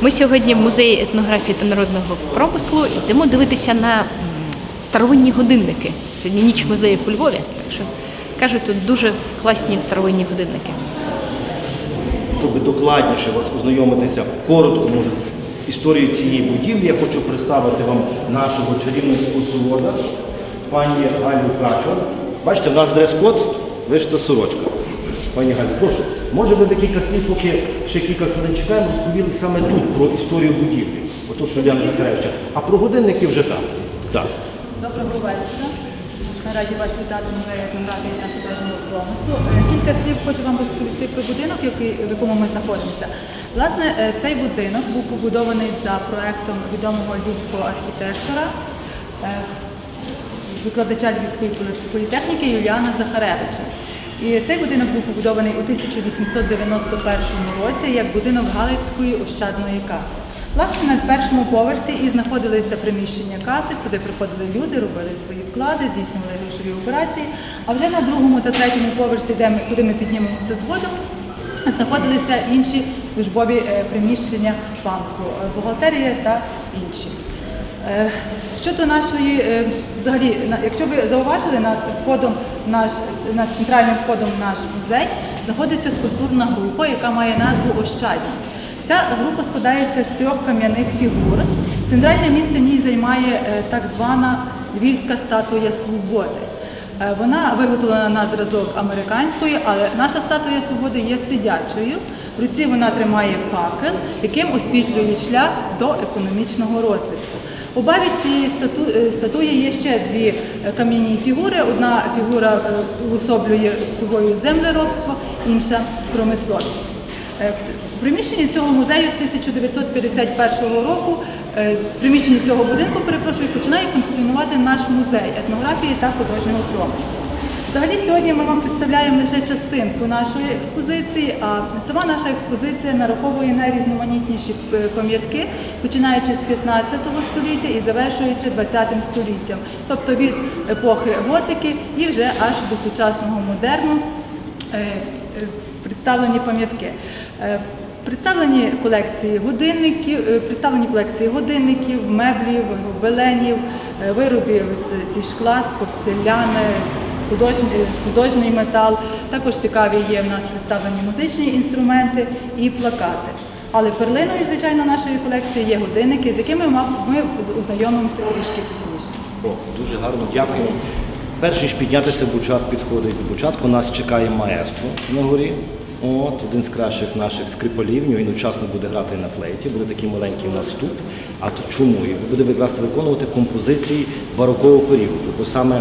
Ми сьогодні в музеї етнографії та народного промислу йдемо дивитися на старовинні годинники. Сьогодні ніч музеїв у Львові, так що кажуть, тут дуже класні старовинні годинники. Щоб докладніше вас ознайомитися коротко, може, з історією цієї будівлі, я хочу представити вам нашого чарівного екскурсовода, пані Галю Качур. Бачите, в нас дрес-код, вишита сорочка. Пані Галю, прошу, може ви декілька слів, поки ще кілька хвилин чекаємо, розповіли саме тут про історію будівлі, ото що Яна Закаревича. А про годинники вже там. Так. Доброго вечора. Раді вас вітати музеї етнографії та художнього промислу. Е, Кілька слів хочу вам розповісти про будинок, в якому ми знаходимося. Власне, е, цей будинок був побудований за проектом відомого львівського архітектора, е, викладача Львівської політехніки Юліана Захаревича. І цей будинок був побудований у 1891 році як будинок Галицької ощадної каси. Власне, на першому поверсі і знаходилися приміщення каси, сюди приходили люди, робили свої вклади, здійснювали грошові операції. А вже на другому та третьому поверсі, де ми, куди ми піднімемося згодом, знаходилися інші службові е, приміщення банку, е, бухгалтерія та інші. Е, Щодо нашої, взагалі, якщо ви зауважили, над входом наш, над центральним входом в наш музей знаходиться скульптурна група, яка має назву Ощадність. Ця група складається з трьох кам'яних фігур. Центральне місце в ній займає е, так звана Львівська статуя свободи. Е, Вона виготовлена на зразок американської, але наша статуя свободи є сидячою. В руці вона тримає факел, яким освітлює шлях до економічного розвитку. Обабіч цієї е, статуї є ще дві кам'яні фігури. Одна фігура е, уособлює з собою землеробство, інша промисловість. Е, в приміщенні цього музею з 1951 року, в приміщенні цього будинку, перепрошую, починає функціонувати наш музей етнографії та художнього промислу. Взагалі сьогодні ми вам представляємо лише частинку нашої експозиції, а сама наша експозиція нараховує найрізноманітніші е, пам'ятки, починаючи з 15 століття і завершуючи 20 століттям, тобто від епохи готики і вже аж до сучасного модерну е, е, представлені пам'ятки. Представлені колекції годинників, представлені колекції годинників, меблів, гобеленів, е, виробів з зі шкла, з порцеляни, з художній, художній метал. Також цікаві є в нас представлені музичні інструменти і плакати. Але перлиною, звичайно, нашої колекції є годинники, з якими ми ознайомимося трішки пізніше. О, дуже гарно, дякую. Перш ніж піднятися, бо час підходить до початку, нас чекає маестро на горі. От, один з кращих наших скрипалів, він одночасно буде грати на флейті, буде такий маленький у нас вступ. А то чому? Буде якраз виконувати композиції барокового періоду, бо саме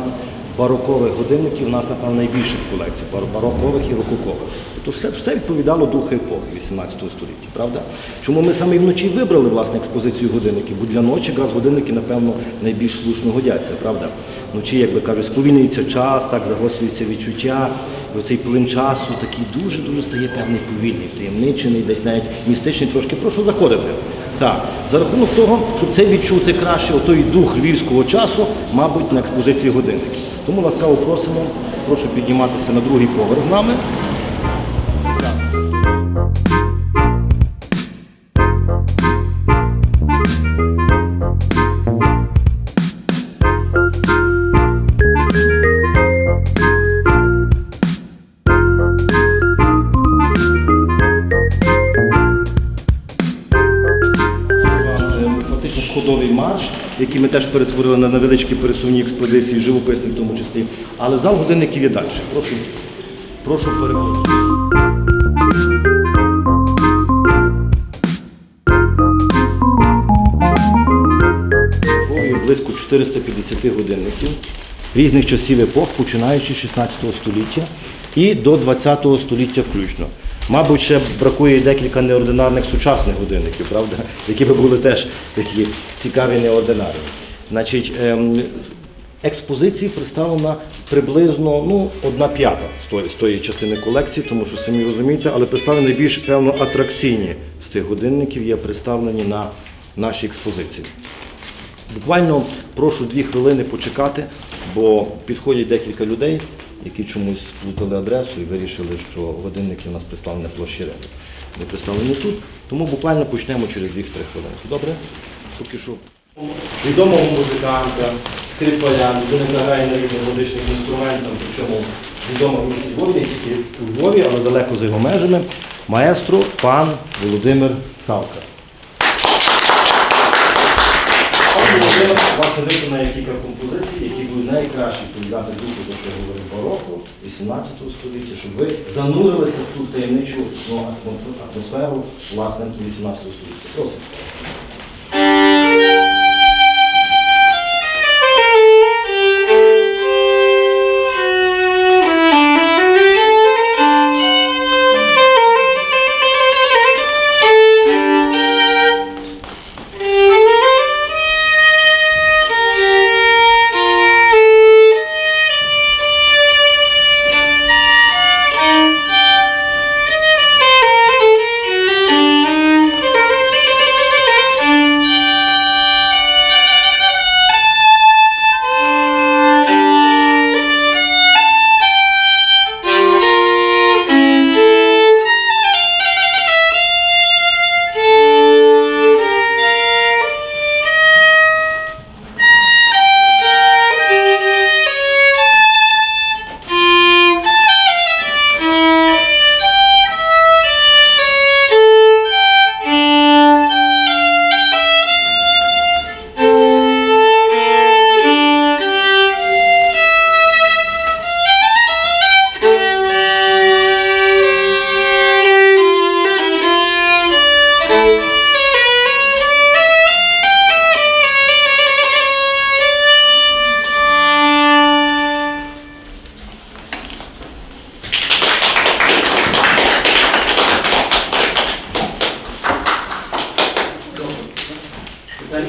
барокових годинників у нас, напевно, найбільше в колекції, бар- барокових і рококових. Тобто все, все відповідало духу епохи 18 століття, правда? Чому ми саме і вночі вибрали власне експозицію годинників? Бо для ночі якраз годинники, напевно, найбільш слушно годяться, правда? Вночі, як би кажуть, сповільнюється час, так загострюється відчуття, і оцей плин часу такий дуже-дуже стає певний повільний, втаємничений, десь навіть містичний трошки. Прошу заходити. Так, за рахунок того, щоб це відчути краще, той дух львівського часу, мабуть, на експозиції годинників. Тому ласкаво просимо, прошу підніматися на другий поверх з нами. Який ми теж перетворили на невеличкі пересувні експозиції, живописні в тому числі. Але зал годинників є далі. Прошу, прошу переходити. Близько 450 годинників різних часів епох, починаючи з 16 століття і до 20 століття включно. Мабуть, ще бракує декілька неординарних сучасних годинників, правда, які би були теж такі цікаві неординарні. Значить, ем, експозиції представлена приблизно ну, одна п'ята з тої, частини колекції, тому що самі розумієте, але представлені найбільш певно атракційні з тих годинників є представлені на нашій експозиції. Буквально прошу дві хвилини почекати, бо підходять декілька людей, які чомусь сплутали адресу і вирішили, що годинники у нас представлені площі Ринок. Не представлені тут, тому буквально почнемо через 2-3 хвилинки. Добре? Поки що. Відомого музиканта, скрипаля, людина грає на різних музичних інструментах, причому відомо в місті Львові, не тільки у Львові, але далеко за його межами, маестро пан Володимир Савка. Власне виконає кілька композицій, найкраще передати духу, те, що я говорив бароку, 18 століття, щоб ви занурилися в ту таємничу ну, атмосферу- власне 18 століття. Просимо.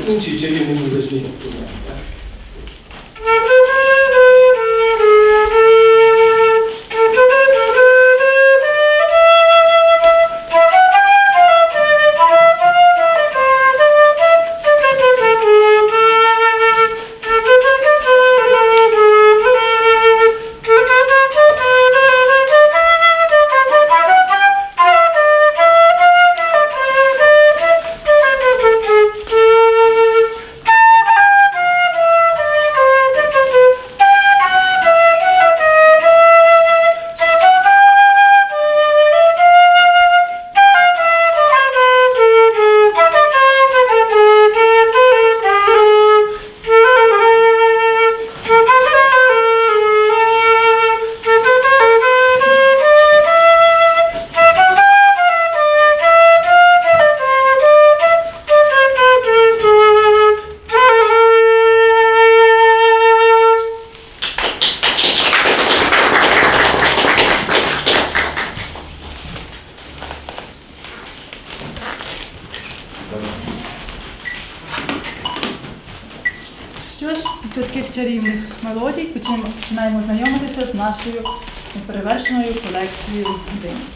dotknięcie dziejem i muzycznym instrumentem. Колекцією годинників.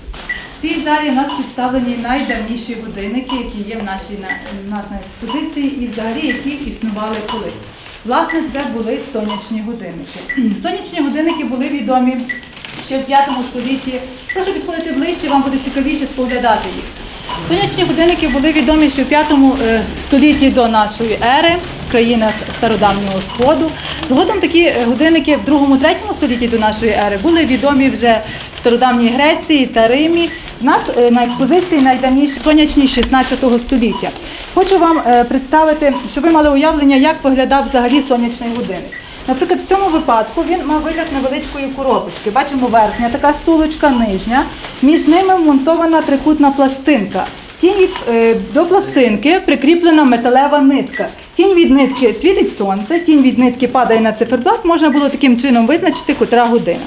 В цій залі у нас представлені найдавніші годинники, які є в нашій на, в нас на експозиції і взагалі які існували колись. Власне, це були сонячні годинники. Сонячні годинники були відомі ще в 5 столітті. Прошу підходити ближче, вам буде цікавіше споглядати їх. Сонячні годинники були відомі ще в 5 е, столітті до нашої ери в країнах стародавнього сходу. Згодом такі е, годинники в 2-3 столітті до нашої ери були відомі вже в стародавній Греції та Римі. В нас е, на експозиції найдавніші сонячні 16 століття. Хочу вам представити, щоб ви мали уявлення, як виглядав взагалі сонячний годинник. Наприклад, в цьому випадку він мав вигляд невеличкої коробочки. Бачимо верхня така стулочка, нижня. Між ними вмонтована трикутна пластинка. Тінь від, е, до пластинки прикріплена металева нитка. Тінь від нитки світить сонце, тінь від нитки падає на циферблат. Можна було таким чином визначити, котра година.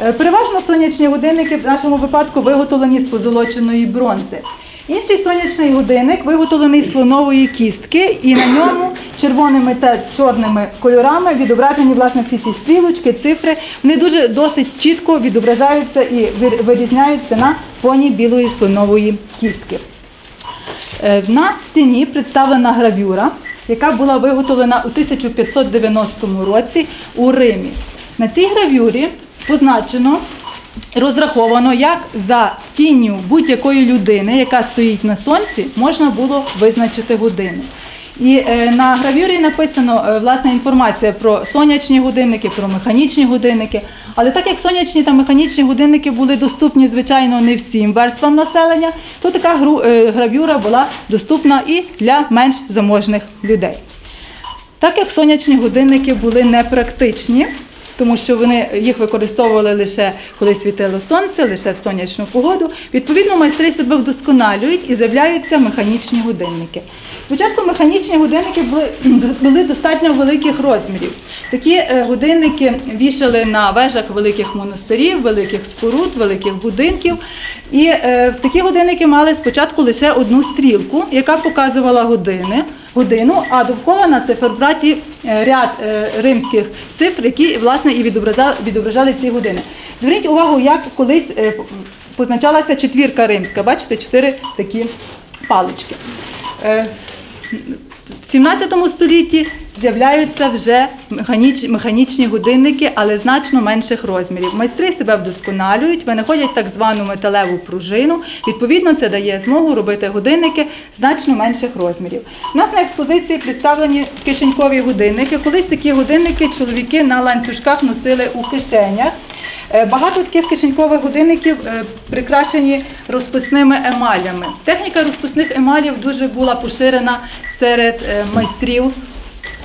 Е, Переважно сонячні годинники в нашому випадку виготовлені з позолоченої бронзи. Інший сонячний годинник виготовлений з слонової кістки, і на ньому червоними та чорними кольорами відображені власне всі ці стрілочки, цифри. Вони дуже досить чітко відображаються і вирізняються на фоні білої слонової кістки. Е, На стіні представлена гравюра, яка була виготовлена у 1590 році у Римі. На цій гравюрі позначено, розраховано, як за тінню будь-якої людини, яка стоїть на сонці, можна було визначити годину. І е, на гравюрі написано е, власне інформація про сонячні годинники, про механічні годинники. Але так як сонячні та механічні годинники були доступні, звичайно, не всім верствам населення, то така гру- е, гравюра була доступна і для менш заможних людей. Так як сонячні годинники були непрактичні, тому що вони їх використовували лише коли світило сонце, лише в сонячну погоду. Відповідно, майстри себе вдосконалюють і з'являються механічні годинники. Спочатку механічні годинники були, були достатньо великих розмірів. Такі е, годинники вішали на вежах великих монастирів, великих споруд, великих будинків. І е, такі годинники мали спочатку лише одну стрілку, яка показувала години годину, а довкола на циферблаті е, ряд е, римських цифр, які власне і відображали, ці години. Зверніть увагу, як колись позначалася четвірка римська. Бачите, чотири такі палички. В 17 столітті з'являються вже механіч, механічні годинники, але значно менших розмірів. Майстри себе вдосконалюють, винаходять так звану металеву пружину. Відповідно, це дає змогу робити годинники значно менших розмірів. У нас на експозиції представлені кишенькові годинники. Колись такі годинники чоловіки на ланцюжках носили у кишенях. Е, Багато таких кишенькових годинників е, прикрашені розписними емалями. Техніка розписних емалів дуже була поширена серед е, майстрів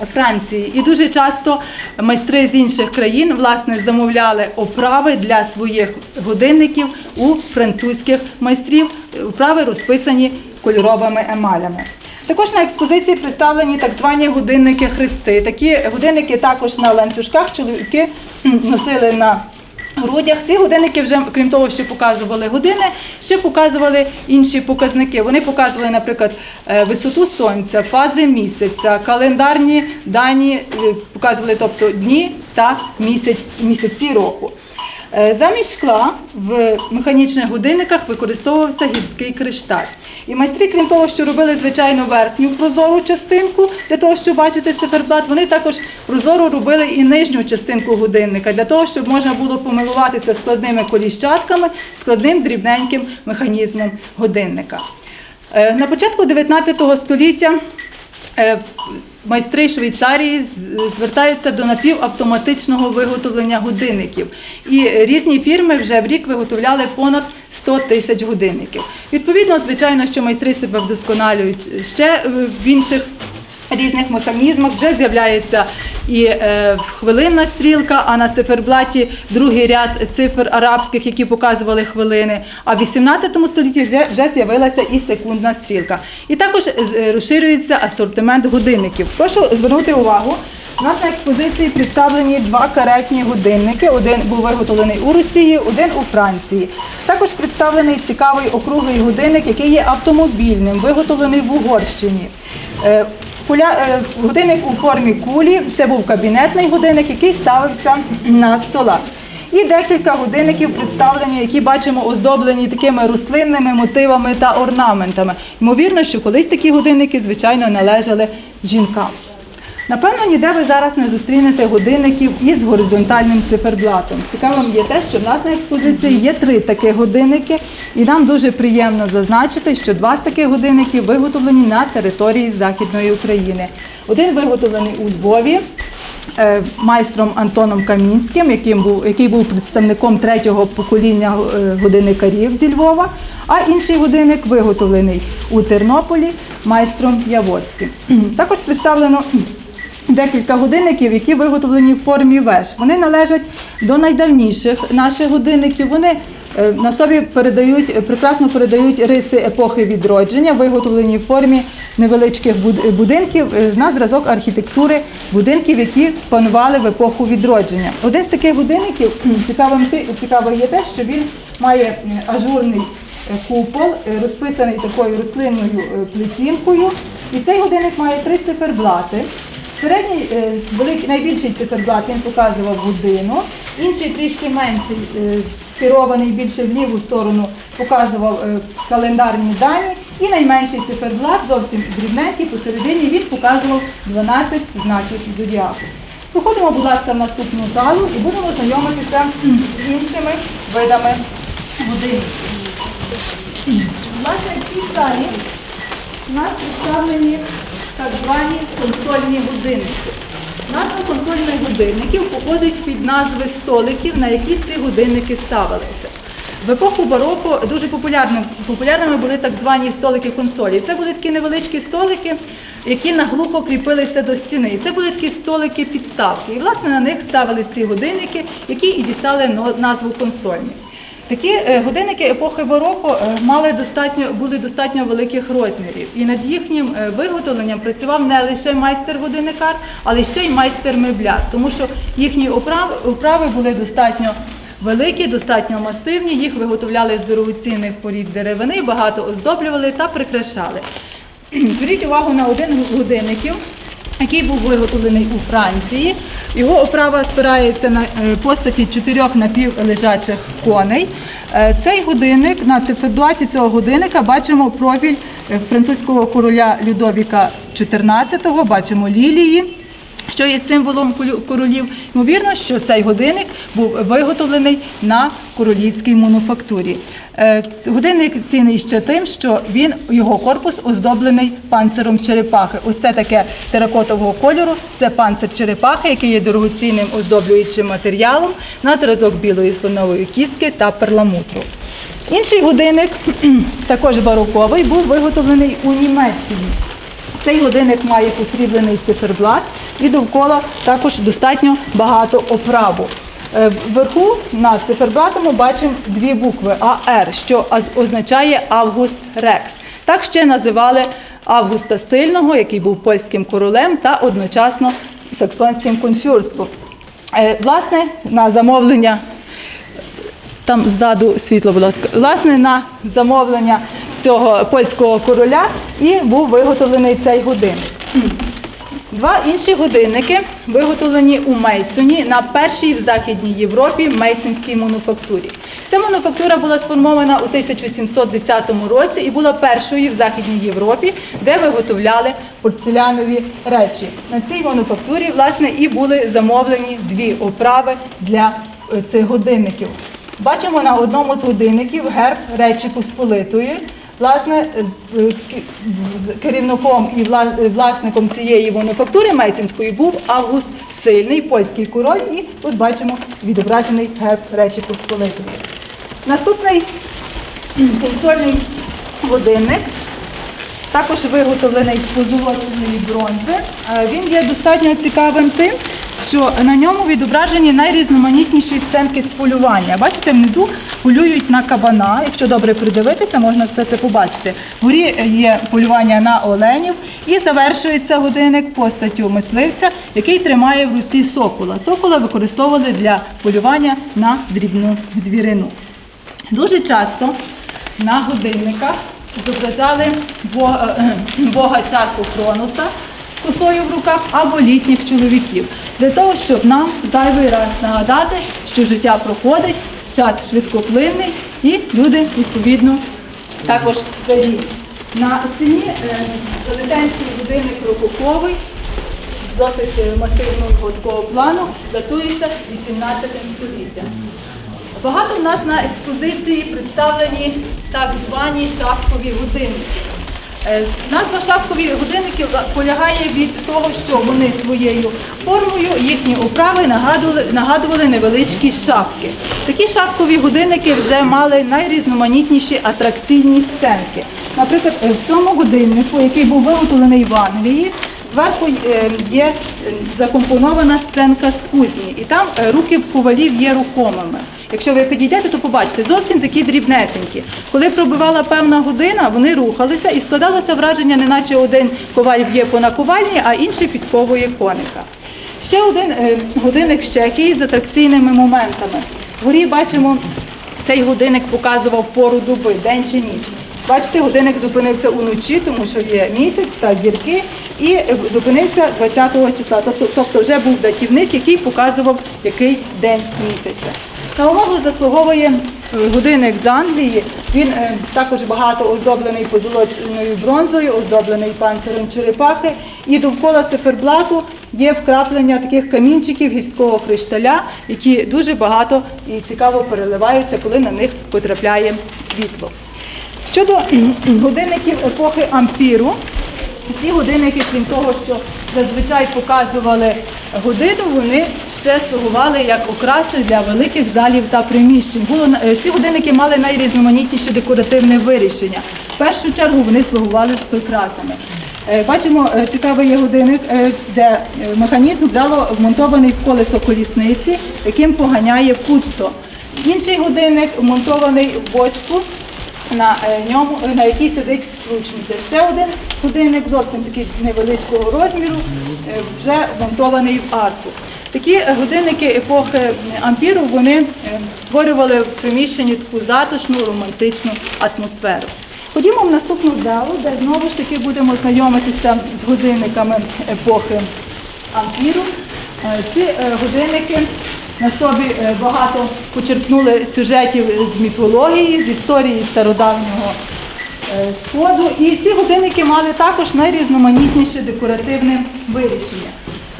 Франції. І дуже часто майстри з інших країн власне замовляли оправи для своїх годинників у французьких майстрів, оправи розписані кольоровими емалями. Також на експозиції представлені так звані годинники хрести. Такі годинники також на ланцюжках чоловіки носили на грудях. Ці годинники вже, крім того, що показували години, ще показували інші показники. Вони показували, наприклад, е, висоту сонця, фази місяця, календарні дані, е, показували тобто дні та місяць, місяці року. Е, Замість шкла в механічних годинниках використовувався гірський кришталь. І майстри, крім того, що робили звичайно верхню прозору частинку для того, щоб бачити циферблат, вони також прозоро робили і нижню частинку годинника для того, щоб можна було помилуватися складними коліщатками, складним дрібненьким механізмом годинника. Е, На початку 19 століття Е, Майстри Швейцарії звертаються до напівавтоматичного виготовлення годинників. І різні фірми вже в рік виготовляли понад 100 тисяч годинників. Відповідно, звичайно, що майстри себе вдосконалюють ще в інших різних механізмах. Вже з'являється і е, хвилинна стрілка, а на циферблаті другий ряд цифр арабських, які показували хвилини. А в 18 столітті вже, з'явилася і секундна стрілка. І також е, розширюється асортимент годинників. Прошу звернути увагу. У нас на експозиції представлені два каретні годинники. Один був виготовлений у Росії, один у Франції. Також представлений цікавий округлий годинник, який є автомобільним, виготовлений в Угорщині. Куля, е, годинник у формі кулі, це був кабінетний годинник, який ставився на столах. І декілька годинників представлені, які бачимо оздоблені такими рослинними мотивами та орнаментами. Ймовірно, що колись такі годинники, звичайно, належали жінкам. Напевно, ніде ви зараз не зустрінете годинників із горизонтальним циферблатом. Цікавим є те, що в нас на експозиції є три таких годинники, і нам дуже приємно зазначити, що два з таких годинників виготовлені на території Західної України. Один виготовлений у Львові. е, Майстром Антоном Камінським, яким був, який був представником третього покоління е, годинникарів зі Львова, а інший годинник виготовлений у Тернополі майстром Яворським. Також представлено декілька годинників, які виготовлені в формі веж. Вони належать до найдавніших наших годинників. Вони е, на собі передають, прекрасно передають риси епохи відродження, виготовлені в формі невеличких будинків е, на зразок архітектури будинків, які панували в епоху відродження. Один з таких годинників цікавим цікаве є те, що він має е, ажурний е, купол, е, розписаний такою рослинною е, плетінкою. І цей годинник має три циферблати. Середній великий, найбільший циферблат він показував годину, інший трішки менший, е, скерований більше в ліву сторону, показував е, календарні дані. І найменший циферблат, зовсім дрібненький, посередині він показував 12 знаків зодіаку. Проходимо, будь ласка, в наступну залу і будемо знайомитися з іншими видами годинників. Власне, в цій залі у нас представлені так звані консольні годинники. Назва консольних годинників походить від назви столиків, на які ці годинники ставилися. В епоху бароко дуже популярним, популярними були так звані столики консолі. Це були такі невеличкі столики, які наглухо кріпилися до стіни. І це були такі столики підставки. І власне на них ставили ці годинники, які і дістали назву консольні. Такі е, годинники епохи бароко е, мали достатньо, були достатньо великих розмірів. І над їхнім е, виготовленням працював не лише майстер-годинникар, але ще й майстер-мебляр, тому що їхні оправи були достатньо великі, достатньо масивні. Їх виготовляли з дорогоцінних порід деревини, багато оздоблювали та прикрашали. Зверніть увагу на один годинників, який був виготовлений у Франції. Його оправа спирається на е, постаті чотирьох напівлежачих коней. Е, Цей годинник на циферблаті цього годинника бачимо профіль е, французького короля Людовіка XIV, бачимо лілії що є символом королів. Ймовірно, що цей годинник був виготовлений на королівській мануфактурі. Е, Годинник цінний ще тим, що він його корпус оздоблений панциром черепахи. Ось це таке теракотового кольору. Це панцир черепахи, який є дорогоцінним оздоблюючим матеріалом на зразок білої слонової кістки та перламутру. Інший годинник, також бароковий, був виготовлений у Німеччині. Цей годинник має посріблений циферблат і довкола також достатньо багато оправу. Е, Вверху над циферблатом ми бачимо дві букви АР, що означає Август Рекс. Так ще називали Августа Сильного, який був польським королем та одночасно саксонським конфюрством. Е, Власне, на замовлення там ззаду світло, будь ласка. Власне, на замовлення цього польського короля і був виготовлений цей годинник. Два інші годинники виготовлені у Мейсоні на першій в Західній Європі мейсонській мануфактурі. Ця мануфактура була сформована у 1710 році і була першою в Західній Європі, де виготовляли порцелянові речі. На цій мануфактурі власне і були замовлені дві оправи для е, цих годинників. Бачимо на одному з годинників герб Речі Посполитої. Власне, е, е, керівником і е, власником цієї мануфактури Мейсінської був Август Сильний, польський король, і тут бачимо відображений герб Речі Посполитої. Наступний консольний годинник також виготовлений з позолоченої бронзи. Він є достатньо цікавим тим, що на ньому відображені найрізноманітніші сценки з полювання. Бачите, внизу полюють на кабана. Якщо добре придивитися, можна все це побачити. Вгорі є полювання на оленів і завершується годинник постаттю мисливця, який тримає в руці сокола. Сокола використовували для полювання на дрібну звірину. Дуже часто на годинниках зображали бога, е, бога часу Хроноса з косою в руках або літніх чоловіків. Для того, щоб нам зайвий раз нагадати, що життя проходить, час швидкоплинний і люди відповідно також старі. На стіні е, велетенський годинник рококовий, досить е, масивного такого плану, датується 18 століттям. Багато в нас на експозиції представлені так звані шапкові годинники. Е, Назва шапкові годинники полягає від того, що вони своєю формою, їхні оправи нагадували, нагадували невеличкі шапки. Такі шапкові годинники вже мали найрізноманітніші атракційні сценки. Наприклад, е, в цьому годиннику, який був виготовлений в Англії, Зверху е, є закомпонована сценка з кузні, і там руки ковалів є рухомими. Якщо ви підійдете, то побачите зовсім такі дрібнесенькі. Коли пробивала певна година, вони рухалися і складалося враження, неначе один коваль б'є по наковальні, а інший підковує коника. Ще один е, годинник з Чехії з атракційними моментами. Вгорі бачимо, цей годинник показував пору доби, день чи ніч. Бачите, годинник зупинився уночі, тому що є місяць та зірки, і е, зупинився 20 числа. Тобто, тобто вже був датівник, який показував, який день місяця. На увагу заслуговує е, годинник з Англії. Він е, також багато оздоблений позолоченою бронзою, оздоблений панцирем черепахи. І довкола циферблату є вкраплення таких камінчиків гірського кришталя, які дуже багато і цікаво переливаються, коли на них потрапляє світло. Щодо годинників епохи ампіру, ці годинники, крім того, що зазвичай показували годину, вони ще слугували як окраси для великих залів та приміщень. Е, ці годинники мали найрізноманітніше декоративне вирішення. В першу чергу вони слугували прикрасами. Е, Бачимо, е, цікавий є годинник, де механізм вдало вмонтований в колесо колісниці, яким поганяє путто. Інший годинник вмонтований в бочку на ньому, на якій сидить ручниця. Ще один годинник, зовсім такий невеличкого розміру, е, вже монтований в арку. Такі е, годинники епохи ампіру вони створювали в приміщенні таку затишну романтичну атмосферу. Ходімо в наступну залу, де знову ж таки будемо знайомитися з годинниками епохи ампіру. Е, Ці годинники на собі багато почерпнули сюжетів з міфології, з історії стародавнього сходу. І ці годинники мали також найрізноманітніше декоративне вирішення.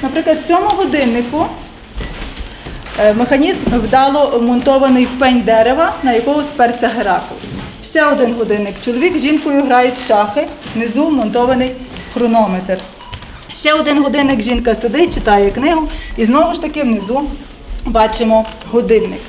Наприклад, в цьому годиннику Е, Механізм вдало монтований в пень дерева, на якого сперся Геракл. Ще один годинник. Чоловік з жінкою грають в шахи, внизу монтований хронометр. Ще один годинник, жінка сидить, читає книгу, і знову ж таки внизу бачимо годинник.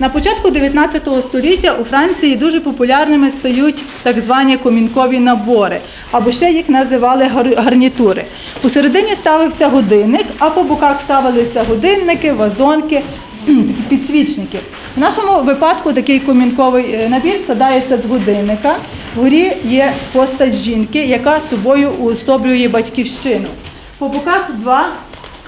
На початку 19 століття у Франції дуже популярними стають так звані комінкові набори, або ще їх називали гар- гарнітури. Посередині ставився годинник, а по боках ставилися годинники, вазонки, підсвічники. В нашому випадку такий комінковий е, набір складається з годинника. Вгорі є постать жінки, яка собою уособлює батьківщину. По боках два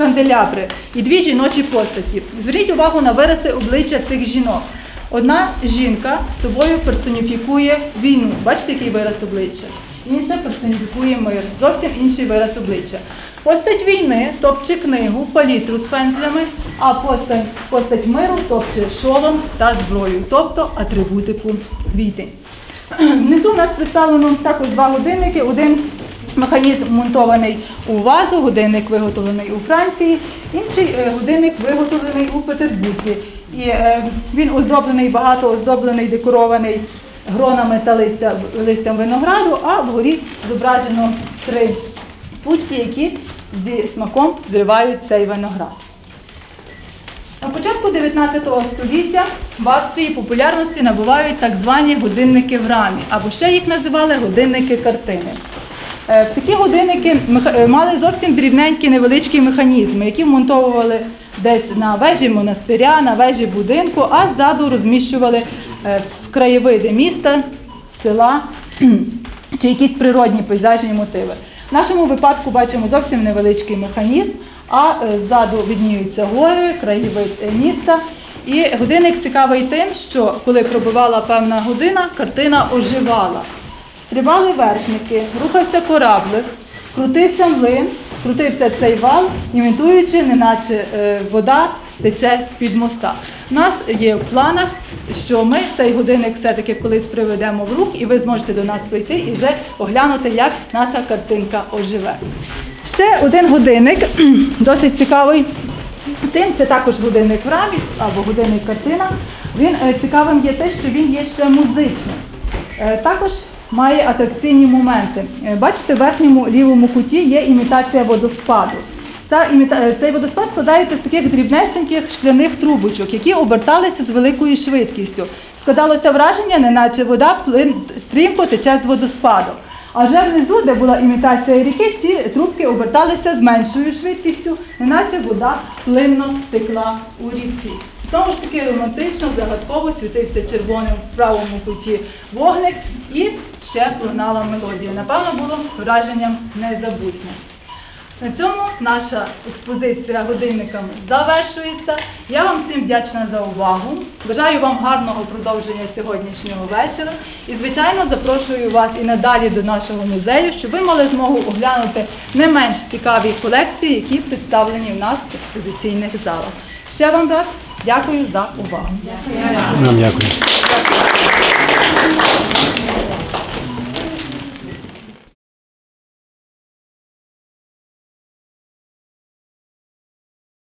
канделябри і дві жіночі постаті. Зверніть увагу на вирази обличчя цих жінок. Одна жінка собою персоніфікує війну. Бачите, який вираз обличчя? Інша персоніфікує мир. Зовсім інший вираз обличчя. Постать війни топче книгу, палітру з пензлями, а постать, постать миру топче шолом та зброю, тобто атрибутику війни. Внизу у нас представлено також два годинники. Один механізм монтований у вазу, годинник виготовлений у Франції, інший е, годинник виготовлений у Петербурзі. І е, він оздоблений, багато оздоблений, декорований гронами та листя, листям винограду, а вгорі зображено три путті, які зі смаком зривають цей виноград. На початку 19 століття в Австрії популярності набувають так звані годинники в рамі, або ще їх називали годинники картини. Е, Такі годинники е, мали зовсім дрібненькі невеличкі механізми, які вмонтовували десь на вежі монастиря, на вежі будинку, а ззаду розміщували е, в краєвиди міста, села чи якісь природні пейзажні мотиви. В нашому випадку бачимо зовсім невеличкий механізм, а ззаду відніються гори, краєвид міста. І годинник цікавий тим, що коли пробивала певна година, картина оживала. Стрибали вершники, рухався кораблик, крутився млин, крутився цей вал, імітуючи, неначе е, вода тече з-під моста. У нас є в планах, що ми цей годинник все-таки колись приведемо в рух, і ви зможете до нас прийти і вже оглянути, як наша картинка оживе. Ще один годинник, досить цікавий. Тим це також годинник в рамі або годинник картина. Він е, цікавим є те, що він є ще музичним. Е, Також має атракційні моменти. Е, Бачите, в верхньому лівому куті є імітація водоспаду. Ця е, Цей водоспад складається з таких дрібнесеньких шкляних трубочок, які оберталися з великою швидкістю. Складалося враження, неначе вода плин... стрімко тече з водоспаду. А вже внизу, де була імітація ріки, ці трубки оберталися з меншою швидкістю, неначе вода плинно текла у ріці. Знову ж таки романтично, загадково світився червоним в правому куті вогник і ще лунала мелодія. Напевно, було враженням незабутнє. На цьому наша експозиція годинниками завершується. Я вам всім вдячна за увагу. Бажаю вам гарного продовження сьогоднішнього вечора. І, звичайно, запрошую вас і надалі до нашого музею, щоб ви мали змогу оглянути не менш цікаві колекції, які представлені в нас в експозиційних залах. Ще вам раз дякую за увагу. Нам дякую.